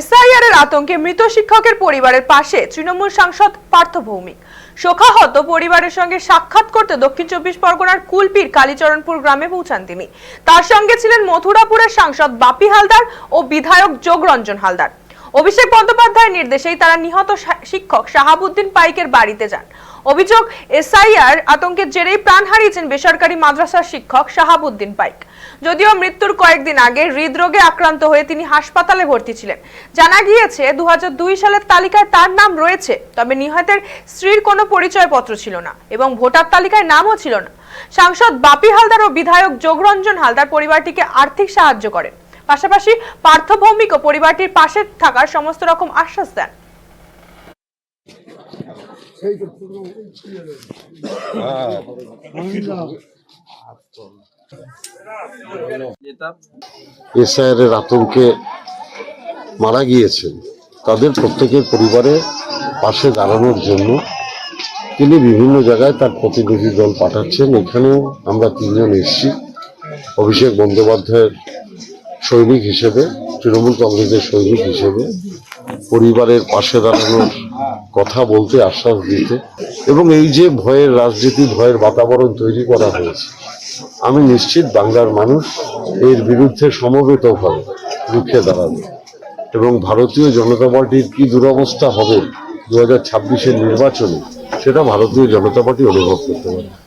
SIR আতঙ্কে মৃত শিক্ষকের পরিবারের পাশে তৃণমূল সাংসদ পার্থ ভৌমিক। শোকাহত পরিবারের সঙ্গে সাক্ষাৎ করতে দক্ষিণ চব্বিশ পরগনার কুলপির কালীচরণপুর গ্রামে পৌঁছান তিনি। তার সঙ্গে ছিলেন মথুরাপুরের সাংসদ বাপি হালদার ও বিধায়ক যোগরঞ্জন হালদার। অভিষেক বন্দ্যোপাধ্যায়ের নির্দেশেই তারা নিহত শিক্ষক শাহাবুদ্দিন পাইকের বাড়িতে যান। অভিযোগ, এসআইআর আতঙ্কের জেরেই প্রাণ হারিয়েছেন বেসরকারি মাদ্রাসার শিক্ষক শাহাবুদ্দিন পাইক। যদিও মৃত্যুর কয়েকদিন আগে হৃদরোগে আক্রান্ত হয়ে তিনি হাসপাতালে ভর্তি ছিলেন। জানা গিয়েছে দু হাজার দুই সালের তালিকায় তার নাম রয়েছে, তবে নিহতের স্ত্রীর কোনো পরিচয়পত্র ছিল না এবং ভোটার তালিকায় নামও ছিল না। সাংসদ বাপি হালদার ও বিধায়ক যোগরঞ্জন হালদার পরিবারটিকে আর্থিক সাহায্য করেন। পাশাপাশি পার্থ ভৌমিক ও পরিবারটির পাশে থাকার সমস্ত রকম আশ্বাস দেন। আতঙ্কে মারা গিয়েছেন। তাদের প্রত্যেকের পরিবারে পাশে দাঁড়ানোর জন্য তিনি বিভিন্ন জায়গায় তার প্রতিনিধি দল পাঠাচ্ছেন। এখানেও আমরা তিনজন এসেছি। অভিষেক বন্দ্যোপাধ্যায়ের সৈনিক হিসেবে, তৃণমূল কংগ্রেসের সৈনিক হিসেবে পরিবারের পাশে দাঁড়ানোর কথা বলতে আশ্বাস দিতে এবং এই যে ভয়ের রাজনীতি, ভয়ের বাতাবরণ তৈরি করা হয়েছে, আমি নিশ্চিত বাংলার মানুষ এর বিরুদ্ধে সমবেতভাবে রুখে দাঁড়াবে এবং ভারতীয় জনতা পার্টির কি দুরবস্থা হবে দু হাজার নির্বাচনে, সেটা ভারতীয় জনতা পার্টি অনুভব করতে পারে